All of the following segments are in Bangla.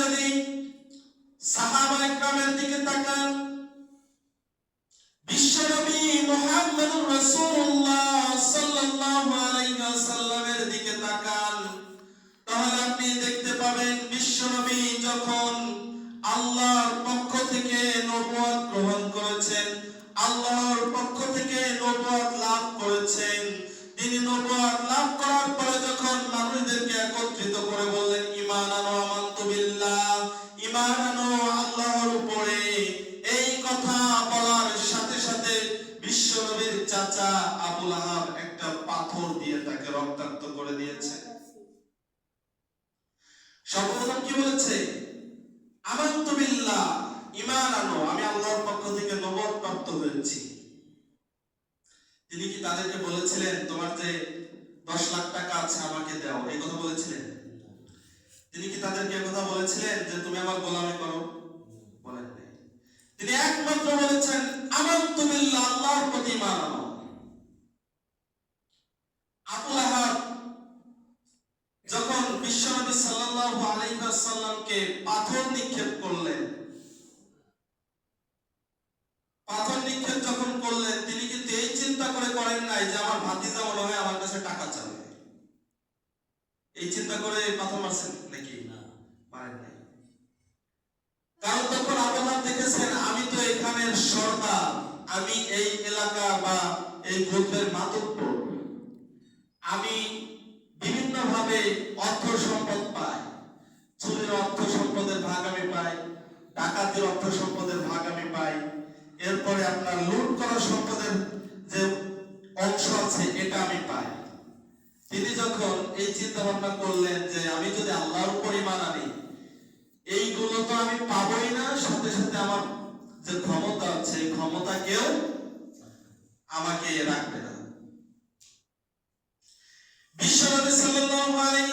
যদি সাহাবা দিকে তাকান, বিশ্বনবী মুহাম্মদুর রাসূলুল্লাহ সাল্লাল্লাহু আলাইহি ওয়াসাল্লামের দিকে তাকান, তাহলে আপনি দেখতে পাবেন বিশ্বনবী যখন আল্লাহর পক্ষ থেকে নবুয়ত গ্রহণ করেছেন, আল্লাহর পক্ষ থেকে নবুয়ত লাভ করেছেন। তিনি নবুয়ত লাভ করার পরে যখন সর্বপ্রথম কি বলেছে? আমান্তু বিল্লাহ, ঈমান আনো, আমি আল্লাহর পক্ষ থেকে নবুয়ত প্রাপ্ত হয়েছি। তিনি কি তাদেরকে বলেছিলেন, তোমার যে দশ লাখ টাকা আছে, আমাকে দাও। এই কথা বলেছিলেন। তিনি কি তাদেরকে কথা বলেছিলেন যে, তুমি আমার গোলামি করো? বলেন তিনি একমাত্র বলেছেন বিল্লাহ আল্লাহর প্রতি ঈমান আনো আবুল আহাব যখন বিশ্বনবী সাল্লাল্লাহু আলাইহি ওয়াসাল্লামকে পাথর নিক্ষেপ করলেন? পাথর নিক্ষেপ যখন করলেন, তিনি কিন্তু এই চিন্তা করে করেন নাই যে আমার ভাতিজা মনে হয় আমার কাছে টাকা এই চিন্তা করে পাথর মারছেন নাকি? না নাই। কারণ তখন দেখেছেন, আমি তো এখানের সর্দার, আমি এই এলাকা বা এই গোত্রের মাতব্য আমি বিভিন্ন ভাবে অর্থ সম্পদ পাই। চুরির অর্থ সম্পদের ভাগ আমি পাই ডাকাতির অর্থ সম্পদের ভাগ আমি পাই। এরপরে আপনার লুট করা সম্পদের যে অংশ আছে, এটা আমি পাই। তিনি যখন এই চিন্তা ভাবনা করলেন যে আমি যদি আল্লাহর উপর ঈমান আনি, এইগুলো তো আমি পাবোই না, সাথে সাথে আমার যে ক্ষমতা আছে ক্ষমতা কেউ আমাকে রাখবে না। বিশ্বনবী সাল্লাল্লাহু আলাইহি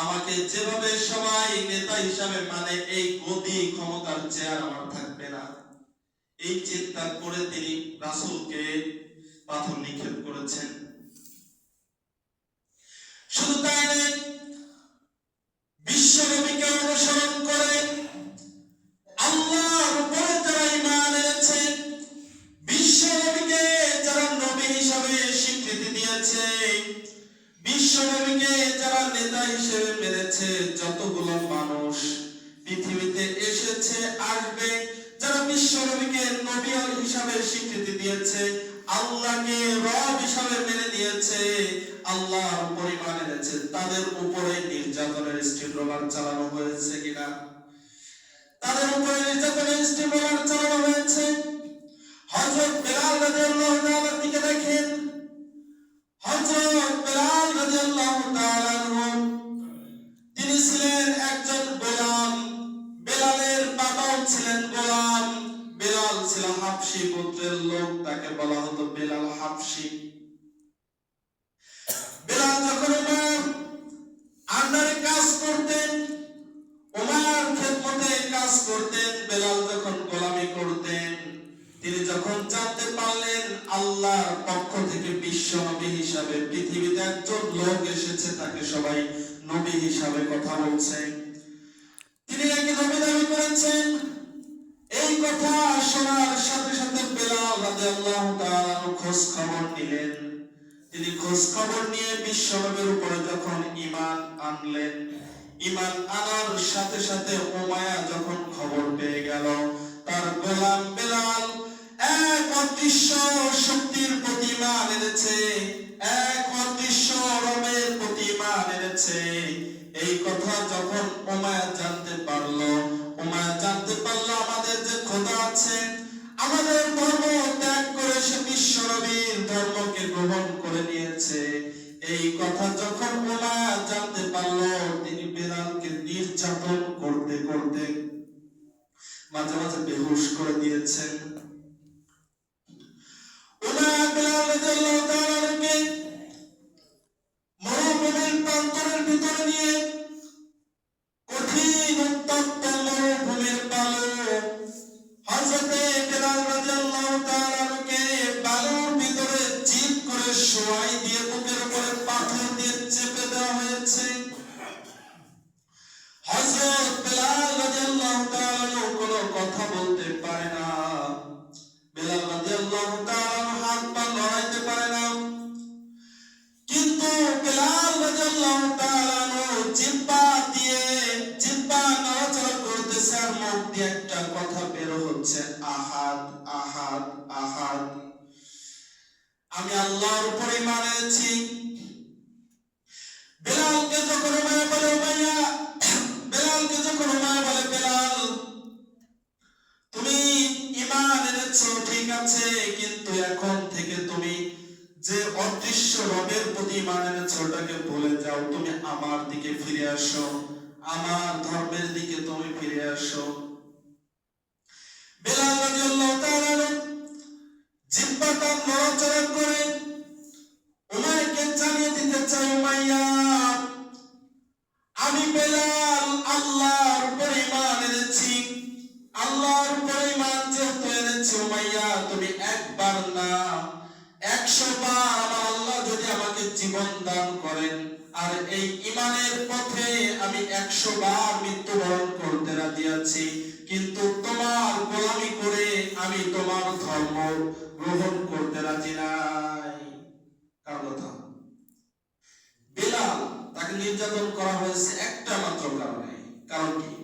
আমাকে যেভাবে সবাই নেতা হিসাবে মানে এই গতি ক্ষমতার চেয়ার আমার থাকবে না। এই চিন্তা করে তিনি রাসুলকে পাথর নিক্ষেপ করেছেন। শুধু আসবে যারা বিশ্বনবীকে নবী হিসাবে স্বীকৃতি দিয়েছে, আল্লাহকে রব হিসাবে মেনে নিয়েছে, আল্লাহর পরিমাণ এনেছে। তাদের উপরে নির্যাতনের স্টিল রোলার চালানো হয়েছে কিনা? তাদের উপরে নির্যাতনের স্টিল রোলার চালানো হয়েছে? হযরত বেলাল রাদিয়াল্লাহু তাআলার দিকে দেখেন। হযরত বেলাল রাদিয়াল্লাহু তাআলা হাবশী গোত্রের লোক তাকে বলা হতো বেলাল হাবশী বেলাল যখন ওমর আন্ডারে কাজ করতেন ওমর খেদমতে কাজ করতেন, বেলাল যখন গোলামি করতেন, তিনি যখন জানতে পারলেন আল্লাহর পক্ষ থেকে বিশ্ব নবী হিসাবে পৃথিবীতে একজন লোক এসেছে, তাকে সবাই নবী হিসাবে কথা বলছে। তিনি নাকি নবী দাবি করেছেন? এই কথা শোনার সাথে সাথে বেলাল রাদিয়াল্লাহু তাআলা খোঁজ খবর নিলেন। তিনি খোঁজ খবর নিয়ে বিশ্বনবীর উপরে যখন ঈমান আনলেন, ঈমান আনার সাথে সাথে উমায়া যখন খবর পেয়ে গেল, তার গোলাম বেলাল এক অদৃশ্য শক্তির প্রতিমান এনেছে, এক অদৃশ্য রবের প্রতিমান এনেছে। এই কথা যখন উমায়া জানতে পারল খোদা আছে আমাদের ধর্ম ত্যাগ করে সে বিশ্ব নবীর ধর্মকে গ্রহণ করে নিয়েছে। এই কথা যখন উমায়া জানতে পারল, তিনি বেলালকে নির্যাতন করতে করতে মাঝে মাঝে বেহুশ করে দিয়েছেন। ওনার বেলাল আল্লাহর উপরে ঈমান এনেছি। বেলালকে যখন উমাইয়া বলে উমাইয়া বেলালকে যখন উমাইয়া বলে, বেলাল, তুমি ঈমান এনেছো, ঠিক আছে, কিন্তু এখন থেকে তুমি যে অদৃশ্য রবের প্রতি ঈমান এনেছো, ওটাকে ভুলে যাও, তুমি আমার দিকে ফিরে আসো। আমার ধর্মের দিকে জীবন দান করেন। আর এই ঈমানের পথে আমি একশো বার মৃত্যুবরণ করতে রাজি আছি। কিন্তু তোমার গোলামি করে আমি তোমার ধর্ম গ্রহণ করতে রাজি নাই। কার বেলাল, তাকে নির্যাতন করা হয়েছে একটা মাত্র কারণে। কারণ কি?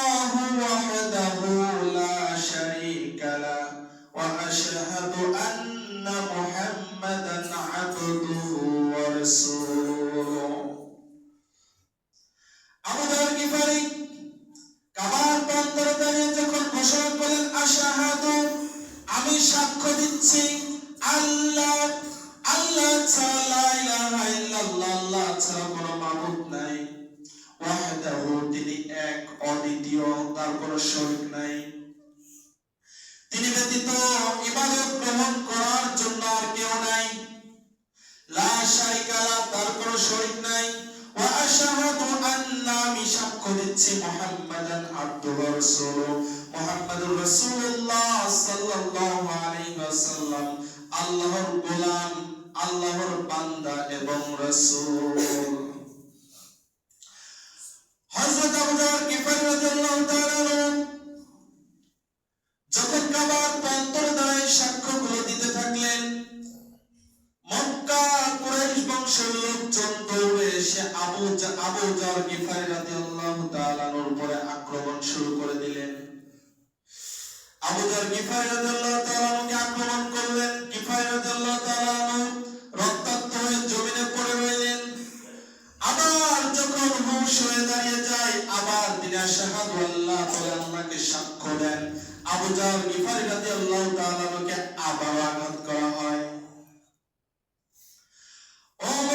কোনো শরীক নাই। তিনি ব্যতীত ইবাদত গ্রহণ করার জন্য আর কেউ নাই। লা শারিকা তার কোনো শরীক নাই। ওয়া আশহাদু আন্না আমি সাক্ষ্য দিচ্ছি মুহাম্মাদান আবদুহু ওয়া রাসূলুহু মুহাম্মাদুর রাসূলুল্লাহ সাল্লাল্লাহু আলাইহি ওয়াসাল্লাম, আল্লাহর গোলাম, আল্লাহর বান্দা এবং রাসূল। হযরত আবু জাহল গিফারি রাদিয়াল্লাহু তাআলা লোকজন আবু আক্রমণ শুরু করে দিলেন। আক্রমণ করলেন। রক্তাক্ত হয়ে জমিনে পড়ে রইলেন। আবার যখন হয়ে দাঁড়িয়ে যায়, আবার তিনি আশহাদু আল্লাহ বলে সাক্ষ্য দেন। আবু জার গিফারি রাদিয়াল্লাহু তাআলা আনহুকে আবার আঘাত করা হয়।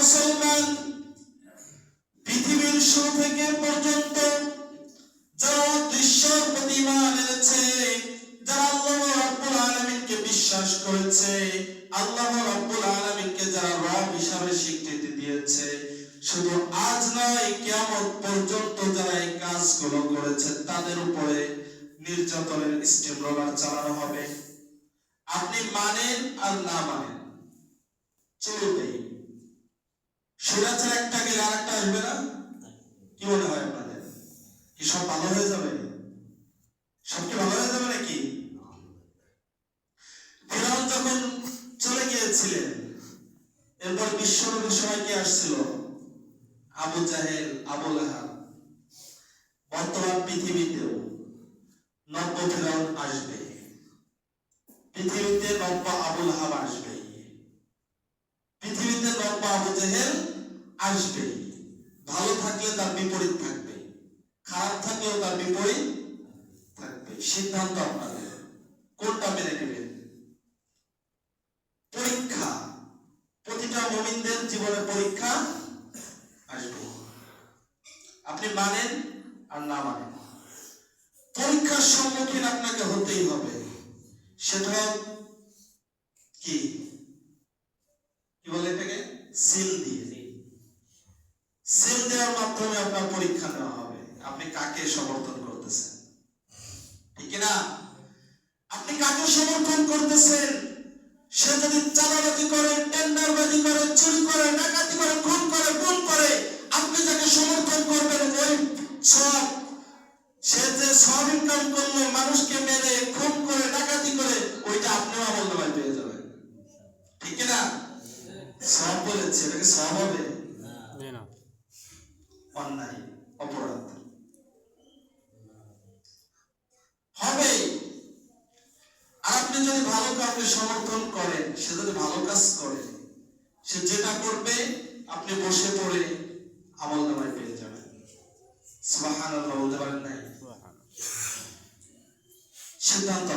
মুসলমান পৃথিবীর শুরু থেকে পর্যন্ত যারা দৃশ্যর প্রতি এনেছে, যারা আল্লাহ রাব্বুল আলামিনকে বিশ্বাস করেছে, আল্লাহ রাব্বুল আলামিনকে যারা রব হিসাবে স্বীকৃতি দিয়েছে, শুধু আজ নয়, কিয়ামত পর্যন্ত যারা এই কাজগুলো করেছে, তাদের উপরে নির্যাতনের স্টিম রোলার চালানো হবে। আপনি মানেন আর না মানেন চলবেই স্বৈরাচার একটা গেলে আর একটা আসবে না? কি মনে হয় আপনাদের? কি সব ভালো হয়ে যাবে? সবকে ভালো হয়ে যাবে নাকি? ফিরাউন যখন চলে গিয়েছিলেন, এরপর বিশ্বনবী সময় কি আসছিল, আবু জাহেল, আবু লাহাব। বর্তমান পৃথিবীতেও নব্য ফিরাউন আসবে। পৃথিবীতে নব্য আবুল হাব আসবে। পৃথিবীতে নব্য আবু জাহেল আসবে। ভালো থাকলে তার বিপরীত থাকবে। খারাপ থাকলেও তার বিপরীত থাকবে। সিদ্ধান্ত আপনাদের। কোনটা মেনে নেবেন? পরীক্ষা। প্রতিটা মুমিনদের জীবনে পরীক্ষা আসবে। আপনি মানেন আর না মানেন। পরীক্ষার সম্মুখীন আপনাকে হতেই হবে। সেটা কি? কি বলে এটাকে? সিল দিয়ে। সিল দেওয়ার মাধ্যমে আপনার পরীক্ষা নেওয়া হবে। আপনি কাকে সমর্থন করতেছেন? ঠিক না আপনি কাকে সমর্থন করতেছেন? সে যদি চাঁদাবাজি করে, টেন্ডারবাজি করে, চুরি করে, ডাকাতি করে, খুন করে গুম করে, আপনি যাকে সমর্থন করবেন, ওই সব, সে যে সব ইনকাম করল, মানুষকে মেরে, খুন করে, ডাকাতি করে, ওইটা আপনিও আমল নামায় পেয়ে যাবেন। ঠিক না সব বলেছে, এটাকে সব হবে। অন্যায় অপরাধ। হবে। আর আপনি যদি ভালো কাউকে সমর্থন করেন সে যদি ভালো কাজ করে সে যেটা করবে আপনি বসে পড়ে আমল নামায় পেয়ে যাবেন। সুবহানাল্লাহ বলতে পারেন নাই? সিদ্ধান্ত